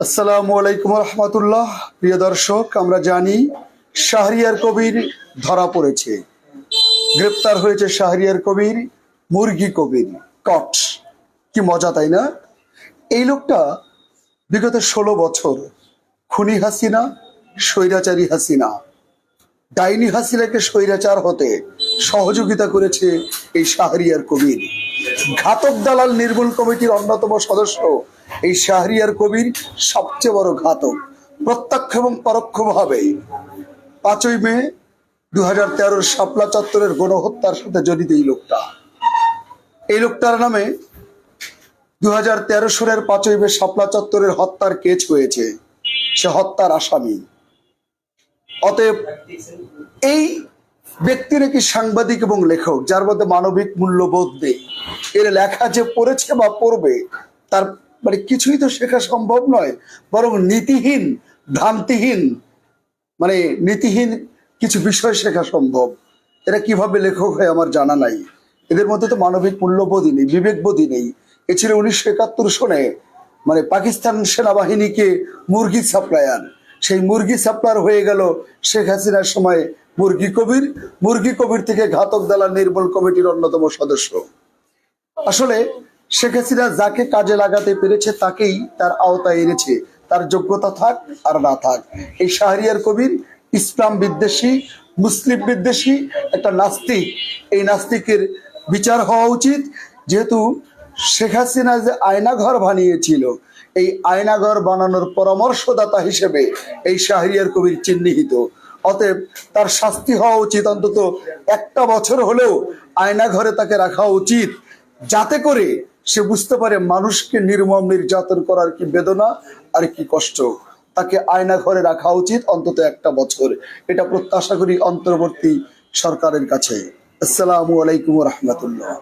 আসসালামু আলাইকুম রহমতুল্লাহ। প্রিয় দর্শক, আমরা জানি শাহরিয়ার কবির ধরা পড়েছে। গ্রেপ্তার হয়েছে শাহরিয়ার কবির, মুরগি কবির, কট। কি মজা, তাই না? এই লোকটা বিগত ষোলো বছর খুনি হাসিনা, স্বৈরাচারী হাসিনা। ডাইনি হাসিনাকে স্বৈরাচার হতে সহযোগিতা করেছে এই শাহরিয়ার কবির। ঘাতক দালাল নির্মূল কমিটির অন্যতম সদস্য এই শাহরিয়ার কবির সবচেয়ে বড় ঘাতক, প্রত্যক্ষ এবং পরোক্ষভাবে। পাঁচই মে দু হাজার তেরোর শাপলা চত্বরের গণহত্যার সাথে জড়িত এই লোকটা। এই লোকটার নামে দু হাজার তেরো সালের পাঁচই মে শাপলা চত্বরের হত্যার কেচ হয়েছে। সে হত্যার আসামি। অতএব এই ব্যক্তি নাকি সাংবাদিক এবং লেখক, যার মধ্যে মানবিক মূল্যবোধ নেই? এর লেখা যে পড়েছে বা পড়বে, তার মানে কিছুই তো শেখা সম্ভব নয়, বরং নীতিহীন, ভ্রান্তিহীন মানে নীতিহীন কিছু বিষয় শেখা সম্ভব। এরা কীভাবে লেখক হয় আমার জানা নাই। এদের মধ্যে তো মানবিক মূল্যবোধই নেই, বিবেকবোধই নেই। এ ছিল উনিশশো একাত্তর সনে মানে পাকিস্তান সেনাবাহিনীকে মুরগি সাপ্লায়ার। সেই মুরগি সাপ্লায়ার হয়ে গেল শেখ হাসিনার সময় মুরগি কবির মুরগি কবির থেকে ঘাতক দালাল নির্মূল কমিটির অন্যতম সদস্য। আসলে শেখ হাসিনা যাকে কাজে লাগাতে পেরেছে তাকেই তার আওতায় এনেছে। তার যোগ্যতা থাক আর না থাক। এই শাহরিয়ার কবির, ইসলাম বিদ্বেষী, মুসলিম বিদ্বেষী, একটা নাস্তিক। এই নাস্তিকের বিচার হওয়া উচিত। যেহেতু শেখ হাসিনা যে আয়নাঘর বানিয়েছিল, এই আয়নাঘর বানানোর পরামর্শদাতা হিসেবে এই শাহরিয়ার কবির চিহ্নিত। অতএব তার শাস্তি হওয়া উচিত। অন্তত একটা বছর হলেও আয়না ঘরে তাকে রাখা উচিত, যাতে করে সে বুঝতে পারে মানুষকে নির্মম নির্যাতন করার কি বেদনা আর কি কষ্ট। তাকে আয়না ঘরে রাখা উচিত অন্তত একটা বছর। এটা প্রত্যাশা করি অন্তর্বর্তী সরকারের কাছে। আসসালামু আলাইকুম রহমতুল্লাহ।